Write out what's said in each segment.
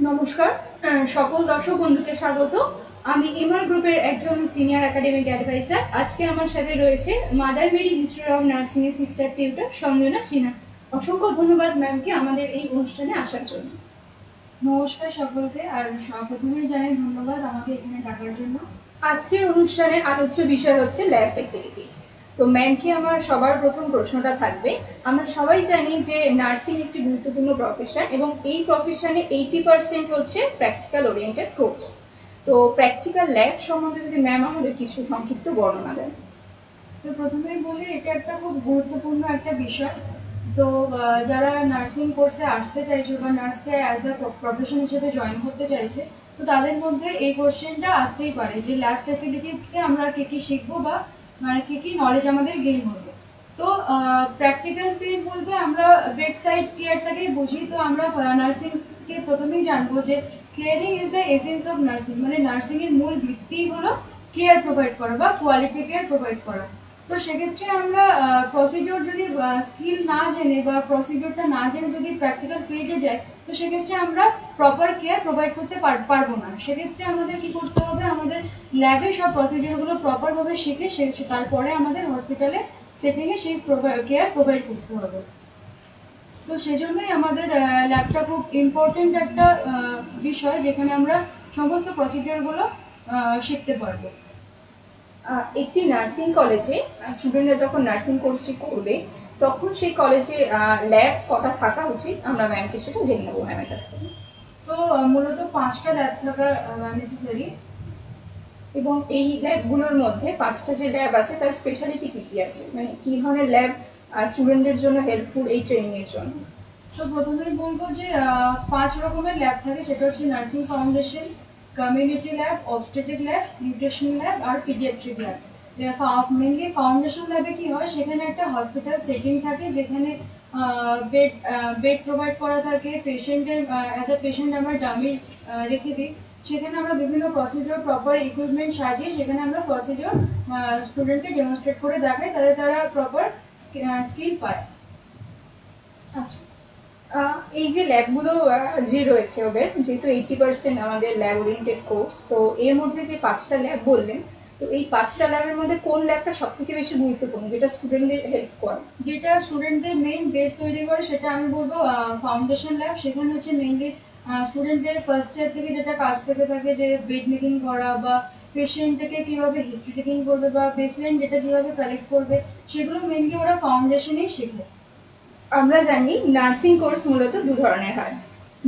নমস্কার সকল দর্শক বন্ধুকে স্বাগত। আমি এমআর গ্রুপের একজন সিনিয়র একাডেমিক অ্যাডভাইজার আজকে আমার সাথে রয়েছে Mother Mary history of nursing এর সিস্টার টিউটার সঞ্জনা সিনহা। অসংখ্য ধন্যবাদ ম্যামকে আমাদের এই অনুষ্ঠানে আসার জন্য। নমস্কার সকলকে আর স- প্রথমেই জানাই ধন্যবাদ আমাকে এখানে ডাকার জন্য। আজকের অনুষ্ঠানের আলোচ্য বিষয় হচ্ছে ল্যাব ফ্যাসিলিটিস তো ম্যামকে আমার সবার প্রথম প্রশ্নটা থাকবে? আমরা সবাই জানি যে নার্সিং একটি গুরুত্বপূর্ণ প্রফেশন এবং এই প্রফেশনে এইটি পার্সেন্ট হচ্ছে প্র্যাকটিক্যাল ওরিয়েন্টেড কোর্স তো প্র্যাকটিক্যাল ল্যাব সম্বন্ধে যদি ম্যাম আমাদের কিছু সংক্ষিপ্ত বর্ণনা দেন। তো প্রথমেই বলি, এটা একটা খুব গুরুত্বপূর্ণ একটা বিষয়। তো যারা নার্সিং কোর্সে আসতে চাইছে বা নার্সকে অ্যাজ আ প্রফেশন হিসেবে জয়েন করতে চাইছে, তো তাদের মধ্যে এই কোশ্চেনটা আসতেই পারে যে ল্যাব ফ্যাসিলিটিতে আমরা কি কি শিখব বা মানে কি কি নলেজ আমাদের গেইন হবে। তো প্র্যাকটিক্যাল ফিল্ড বলতে আমরা বেডসাইড কেয়ারটাকেই বুঝি। তো আমরা নার্সিংকে প্রথমেই জানব যে caring is the essence of nursing মানে নার্সিংয়ের মূল ভিত্তি হলো কেয়ার প্রোভাইড করা বা কোয়ালিটি কেয়ার প্রোভাইড করা। তো সেক্ষেত্রে আমরা প্রসিডিওর যদি স্কিল না জেনে বা প্রসিডিওরটা না জেনে যদি প্র্যাকটিক্যাল ফিল্ডে যাই তো সেক্ষেত্রে আমরা প্রপার কেয়ার প্রোভাইড করতে পারব না। সেক্ষেত্রে আমাদের কি করতে হবে? আমাদের ল্যাবে সব প্রসিডিওরগুলো প্রপারভাবে শিখে সে তারপরে আমাদের হসপিটালে সেটিংয়ে সেই কেয়ার প্রোভাইড করতে হবে। তো সেজন্যই আমাদের ল্যাবটা খুব ইম্পর্টেন্ট একটা বিষয় যেখানে আমরা সমস্ত প্রসিডিওরগুলো শিখতে পারব। একটি নার্সিং কলেজে স্টুডেন্টরা যখন নার্সিং কোর্সটি করবে তখন সেই কলেজে ল্যাব কটা থাকা উচিত? আমরা ম্যামকে সেটা জেনে নেব ম্যামের কাছ থেকে। তো মূলত পাঁচটা ল্যাব থাকা নেসেসারি এবং এই ল্যাবগুলোর মধ্যে পাঁচটা যে ল্যাব আছে তার স্পেশালিটি কি কি আছে? মানে কি ধরনের ল্যাব স্টুডেন্টদের জন্য হেল্পফুল এই ট্রেনিংয়ের জন্য? তো প্রথমেই বলব যে আহ, পাঁচ রকমের ল্যাব থাকে। সেটা হচ্ছে nursing foundation community lab obstetric lab nutrition lab আর পিডিয়াট্রিক ল্যাব মেনলি ফাউন্ডেশন ল্যাবে কি হয়, সেখানে একটা হসপিটাল সেটিং থাকে যেখানে বেড বেড প্রোভাইড করা থাকে। পেশেন্টের অ্যাজ আ পেশেন্ট আমরা ডামি রেখে দিই। সেখানে আমরা বিভিন্ন প্রসিডিওর প্রপার ইকুইপমেন্ট সাজিয়ে সেখানে আমরা প্রসিডিওর স্টুডেন্টকে ডেমনস্ট্রেট করে দেখাই, তাহলে তারা প্রপার স্কিল পায়। আচ্ছা। এই যে ল্যাবগুলো যে রয়েছে ওদের, যেহেতু এইটি পার্সেন্ট আমাদের ল্যাব ওরিয়েন্টেড কোর্স তো এর মধ্যে যে পাঁচটা ল্যাব বললেন, তো এই পাঁচটা ল্যাবের মধ্যে কোন ল্যাবটা সব থেকে বেশি গুরুত্বপূর্ণ, যেটা স্টুডেন্টদের হেল্প করে? যেটা স্টুডেন্টদের মেইন বেস তৈরি করে, সেটা আমি বলব ফাউন্ডেশন ল্যাব সেখানে হচ্ছে মেইনলি স্টুডেন্টদের ফার্স্ট ইয়ার থেকে যেটা কাজ থেকে থাকে, যে বেড মেকিং করা বা পেশেন্ট থেকে কীভাবে হিস্ট্রি টেকিং করবে বা বেসলাইন ডেটা কীভাবে কালেক্ট করবে, সেগুলো মেইনলি ওরা ফাউন্ডেশনেই শেখে। আমরা জানি নার্সিং কোর্স মূলত দু ধরনের হয়।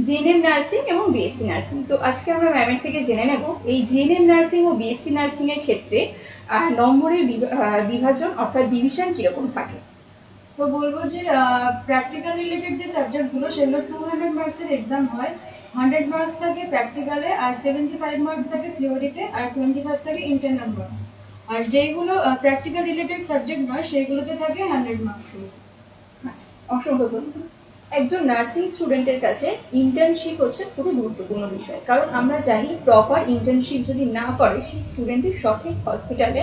জিএনএম নার্সিং এবং বিএসসি নার্সিং। তো আজকে আমরা ম্যামের থেকে জেনে নেব, এই জিএনএম নার্সিং ও বিএসসি নার্সিং এর ক্ষেত্রে নম্বরের বিভা- বিভাজন অর্থাৎ ডিভিশন কীরকম থাকে? তো বলব যে প্র্যাকটিক্যাল রিলেটেড যে সাবজেক্টগুলো সেগুলো টু হান্ড্রেড মার্কসের এক্সাম হয়। হান্ড্রেড মার্কস থাকে প্র্যাকটিক্যালে আর সেভেন্টি ফাইভ মার্কস থাকে থিওরিতে আর টোয়েন্টি ফাইভ থাকে ইন্টারনাল মার্কস আর যেইগুলো প্র্যাকটিক্যাল রিলেটেড সাবজেক্ট নয়, সেইগুলোতে থাকে হান্ড্রেড মার্কস আচ্ছা অসংখ্য ধন্যবাদ। একজন নার্সিং স্টুডেন্টের কাছে ইন্টার্নশিপ হচ্ছে খুবই গুরুত্বপূর্ণ বিষয়, কারণ আমরা জানি প্রপার ইন্টার্নশিপ যদি না করে, সেই স্টুডেন্টের সঠিক হসপিটালে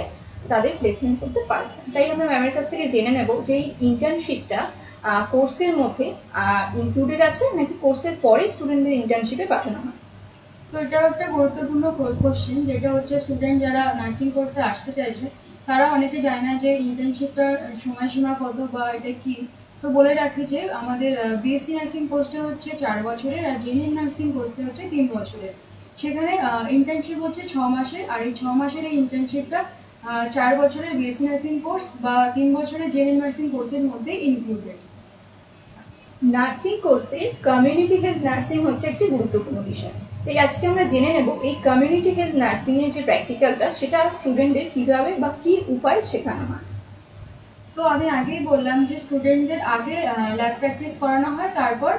তাদের প্লেসমেন্ট করতে পারবে না। তাই আমরা ম্যামের কাছ থেকে জেনে নেব যে ইন্টার্নশিপটা কোর্সের মধ্যে ইনক্লুডেড আছে নাকি কোর্সের পরে স্টুডেন্টদের ইন্টার্নশিপে পাঠানো হয়? তো এটাও একটা গুরুত্বপূর্ণ কোশ্চেন যেটা হচ্ছে স্টুডেন্ট যারা নার্সিং কোর্সে আসতে চাইছে, তারা অনেকে জানে না যে ইন্টার্নশিপটার সময়সীমা কত বা এটা কি। তো বলে রাখি যে আমাদের বিএসসি নার্সিং কোর্সটা হচ্ছে চার বছরের আর জেনিয়ার নার্সিং কোর্সটা হচ্ছে তিন বছরের। সেখানে ইন্টার্নশিপ হচ্ছে ছ মাসের আর এই ছ মাসের এই ইন্টার্নশিপটা চার বছরের বিএসসি নার্সিং কোর্স বা তিন বছরের জেনিয়ার নার্সিং কোর্সের মধ্যে ইনক্লুডেড নার্সিং কোর্সে কমিউনিটি হেলথ নার্সিং হচ্ছে একটি গুরুত্বপূর্ণ বিষয়। তাই আজকে আমরা জেনে নেব এই কমিউনিটি হেলথ নার্সিং এর যে প্র্যাকটিক্যালটা সেটা স্টুডেন্টদের কীভাবে বা কি উপায় শেখানো হয়। তো আমি আগেই বললাম যে স্টুডেন্টদের আগে ল্যাব প্র্যাকটিস করানো হয়, তারপর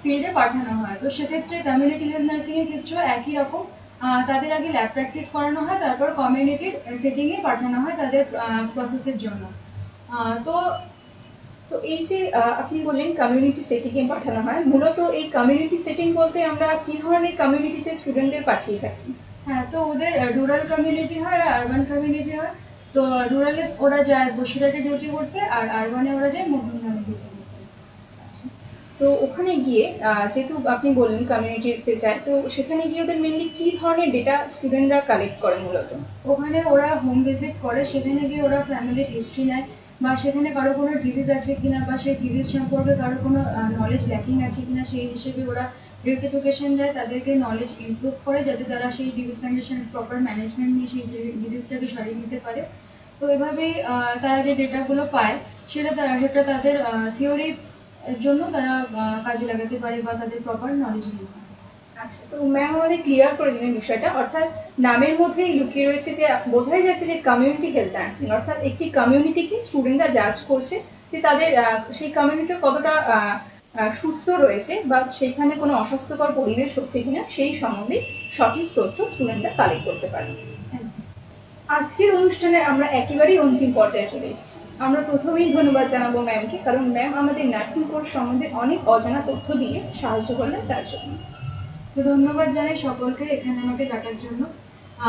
ফিল্ডে পাঠানো হয়। তো সেক্ষেত্রে কমিউনিটি হেলথ নার্সিং এর ক্ষেত্রেও একই রকম। তাদের আগে ল্যাব প্র্যাকটিস করানো হয়, তারপর কমিউনিটির সেটিংয়ে পাঠানো হয় তাদের প্রসেসের জন্য। তো তো এই যে আপনি বললেন কমিউনিটি সেটিংয়ে পাঠানো হয়, মূলত এই কমিউনিটি সেটিং বলতে আমরা কি ধরনের কমিউনিটিতে স্টুডেন্টদের পাঠিয়ে থাকি? হ্যাঁ তো ওদের রুরাল কমিউনিটি হয় আর আরবান কমিউনিটি হয় তো রুরালে ওরা যায় বসিরহাটে ডিউটি করতে আর আরবানে ওরা যায় মধ্যমগ্রামে ডিউটি করতে। আচ্ছা। তো ওখানে গিয়ে যেহেতু আপনি বললেন কমিউনিটিতে যায়, তো সেখানে গিয়ে ওদের মেনলি কি ধরনের ডেটা স্টুডেন্টরা কালেক্ট করে মূলত? ওখানে ওরা হোম ভিজিট করে, সেখানে গিয়ে ওরা ফ্যামিলির হিস্ট্রি নেয় বা সেখানে কারও কোনো ডিজিজ আছে কিনা বা সেই ডিজিজ সম্পর্কে কারও কোনো নলেজ ল্যাকিং আছে কিনা সেই হিসেবে ওরা এডুকেশন দেয়, তাদেরকে নলেজ ইমপ্রুভ করে যাতে তারা সেই ডিজিজ কন্ডিশন প্রপার ম্যানেজমেন্ট নিয়ে সেই ডিজিজটাকে সরিয়ে নিতে পারে। তো এভাবেই তারা যে ডেটাগুলো পায়, সেটা সেটা তাদের থিওরি জন্য তারা কাজে লাগাতে পারে বা তাদের প্রপার নলেজ নিতে পারে। আচ্ছা তো ম্যাম আমাদের ক্লিয়ার করে দিলেন বিষয়টা। অর্থাৎ নামের মধ্যেই লুকিয়ে রয়েছে যে, বোঝাই যাচ্ছে যে কমিউনিটি হেলথ নার্সিং অর্থাৎ একটি কমিউনিটিকে স্টুডেন্টরা জাজ করছে যে তাদের সেই কমিউনিটি কতটা সুস্থ রয়েছে বা সেখানে কোনো অস্বাস্থ্যকর পরিবেশ হচ্ছে কিনা, সেই সম্বন্ধে সঠিক তথ্য স্টুডেন্টরা কালেক্ট করতে পারে আজকের অনুষ্ঠানে আমরা একেবারেই অন্তিম পর্যায়ে চলে এসেছি। আমরা প্রথমেই ধন্যবাদ জানাব ম্যামকে কারণ ম্যাম আমাদের নার্সিং কোর্স সম্বন্ধে অনেক অজানা তথ্য দিয়ে সাহায্য করলেন তার জন্য। তো ধন্যবাদ জানাই সকলকে এখানে আমাকে ডাকার জন্য।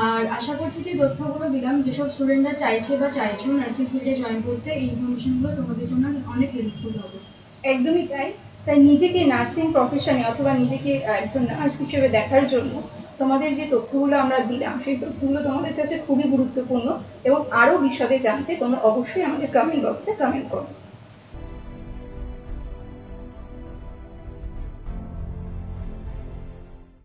আর আশা করছি যে তথ্যগুলো দিলাম, যেসব স্টুডেন্টরা চাইছে বা চাইছো নার্সিং ফিল্ডে জয়েন করতে, এই ইনফরমেশনগুলো তোমাদের জন্য অনেক হেল্পফুল হবে। একদমই তাই। তাই নিজেকে নার্সিং প্রফেশনে অথবা নিজেকে একজন নার্স হিসেবে দেখার জন্য তোমাদের যে তথ্যগুলো আমরা দিলাম, সেই তথ্যগুলো তোমাদের কাছে খুবই গুরুত্বপূর্ণ এবং আরও বিশদে জানতে তোমরা অবশ্যই আমাদের কমেন্ট বক্সে কমেন্ট করো।